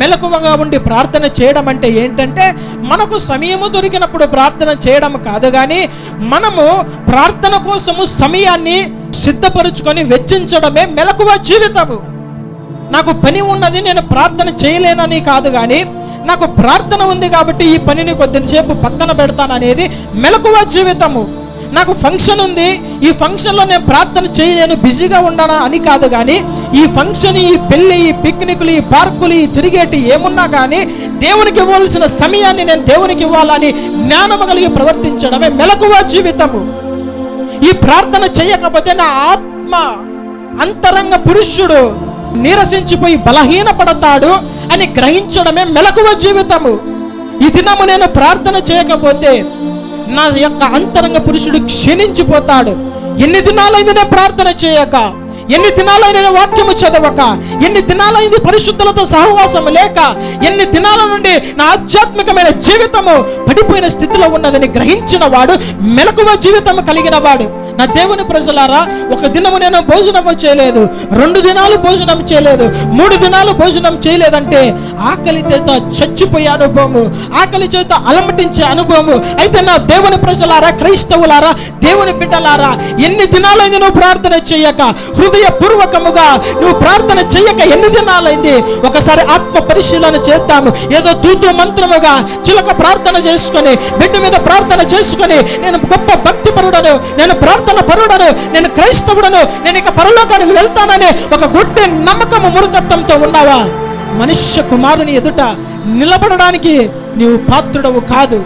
మెలకువగా ఉండి ప్రార్థన చేయడం అంటే ఏంటంటే మనకు సమయము దొరికినప్పుడు ప్రార్థన చేయడం కాదు కానీ మనము ప్రార్థన కోసము సమయాన్ని సిద్ధపరుచుకొని వెచ్చించడమే మెలకువ జీవితము. నాకు పని ఉన్నది నేను ప్రార్థన చేయలేనని కాదు కానీ నాకు ప్రార్థన ఉంది కాబట్టి ఈ పనిని కొద్దిసేపు పక్కన పెడతాననేది మెలకువ జీవితము. నాకు ఫంక్షన్ ఉంది ఈ ఫంక్షన్లో నేను ప్రార్థన చేయలేను బిజీగా ఉండాలా అని కాదు కానీ ఈ ఫంక్షన్ ఈ పెళ్ళి ఈ పిక్నిక్లు ఈ పార్కులు ఈ తిరిగేటి ఏమున్నా కానీ దేవునికి ఇవ్వాల్సిన సమయాన్ని నేను దేవునికి ఇవ్వాలని జ్ఞానము కలిగి ప్రవర్తించడమే మెలకువ జీవితము. ఈ ప్రార్థన చేయకపోతే నా ఆత్మ అంతరంగ పురుషుడు నీరసించిపోయి బలహీనపడతాడు అని గ్రహించడమే మెలకువ జీవితము. ఈ దినము నేను ప్రార్థన చేయకపోతే నా యొక్క అంతరంగ పురుషుడు క్షీణించిపోతాడు. ఎన్ని దినాలైంది నేను ప్రార్థన చేయక ఎన్ని దినాలైన నేను వాక్యము చదవక ఎన్ని దినాలైంది పరిశుద్ధులతో సహవాసం లేక ఎన్ని దినాల నుండి నా ఆధ్యాత్మికమైన జీవితము పడిపోయిన స్థితిలో ఉన్నదని గ్రహించిన వాడు మెలకువ జీవితం కలిగిన వాడు నా దేవుని ప్రజలారా ఒక దినము నేను భోజనము చేయలేదు రెండు దినాలు భోజనం చేయలేదు మూడు దినాలు భోజనం చేయలేదంటే ఆకలి చేత చచ్చిపోయే అనుభవము ఆకలి చేత అలమటించే అనుభవము. అయితే నా దేవుని ప్రజలారా క్రైస్తవులారా దేవుని బిడ్డలారా ఎన్ని దినాలైంది నువ్వు ప్రార్థన చేయక? హృదయపూర్వకముగా నువ్వు ప్రార్థన చేయక ఎన్ని దినాలైంది? ఒకసారి ఆత్మ పరిశీలన చేద్దాము. ఏదో తూతు మంత్రముగా చిలక ప్రార్థన చేసుకొని బిడ్డ మీద ప్రార్థన చేసుకొని నేను గొప్ప భక్తి పరుడను నేను ప్రార్థన పరుడను నేను క్రైస్తవుడను నేను ఇక పరలోకానికి వెళ్తానని ఒక గుడ్డి నమ్మకము మురుకత్వంతో ఉన్నావా? మనుష్య కుమారుని ఎదుట నిలబడడానికి నీవు పాత్రుడవు కాదు.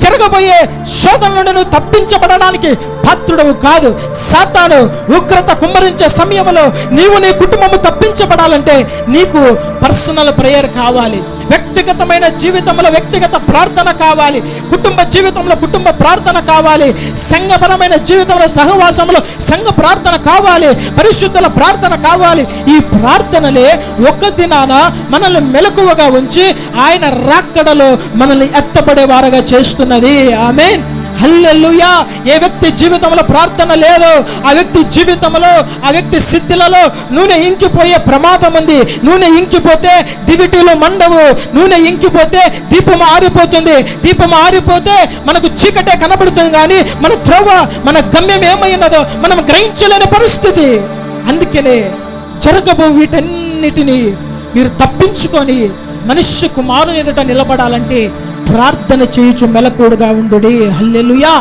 జరగబోయే శోధనలను నువ్వు తప్పించబడడానికి పాత్రుడవు కాదు. సాతాను ఉగ్రత కుమ్మరించే సమయంలో నీవు నీ కుటుంబము తప్పించబడాలంటే నీకు పర్సనల్ ప్రేయర్ కావాలి. వ్యక్తిగతమైన జీవితంలో వ్యక్తిగత ప్రార్థన కావాలి. కుటుంబ జీవితంలో కుటుంబ ప్రార్థన కావాలి. సంఘపరమైన జీవితంలో సహవాసంలో సంఘ ప్రార్థన కావాలి. పరిశుద్ధుల ప్రార్థన కావాలి. ఈ ప్రార్థనలే ఒక్క దినాన మనల్ని మెలకువగా ఉంచి ఆయన రాక్కడలో మనల్ని ఎత్తపడేవారుగా చేస్తున్నది. ఆమె హల్లెలూయా. ఏ వ్యక్తి జీవితంలో ప్రార్థన లేదో ఆ వ్యక్తి జీవితంలో ఆ వ్యక్తి స్థితిలలో నూనె ఇంకిపోయే ప్రమాదం ఉంది. నూనె ఇంకిపోతే దివిటీలు మండవు. నూనె ఇంకిపోతే దీపం ఆరిపోతుంది. దీపం ఆరిపోతే మనకు చీకటే కనబడుతుంది కానీ మన త్రోవ మన గమ్యం ఏమైనదో మనం గ్రహించలేని పరిస్థితి. అందుకనే జరగబో వీటన్నిటిని మీరు తప్పించుకొని మనుష్య కుమారుని ఎదుట నిలబడాలంటే ప్రార్థన చేయుచు మెలకుడుగా ఉండు హల్లెలుయా.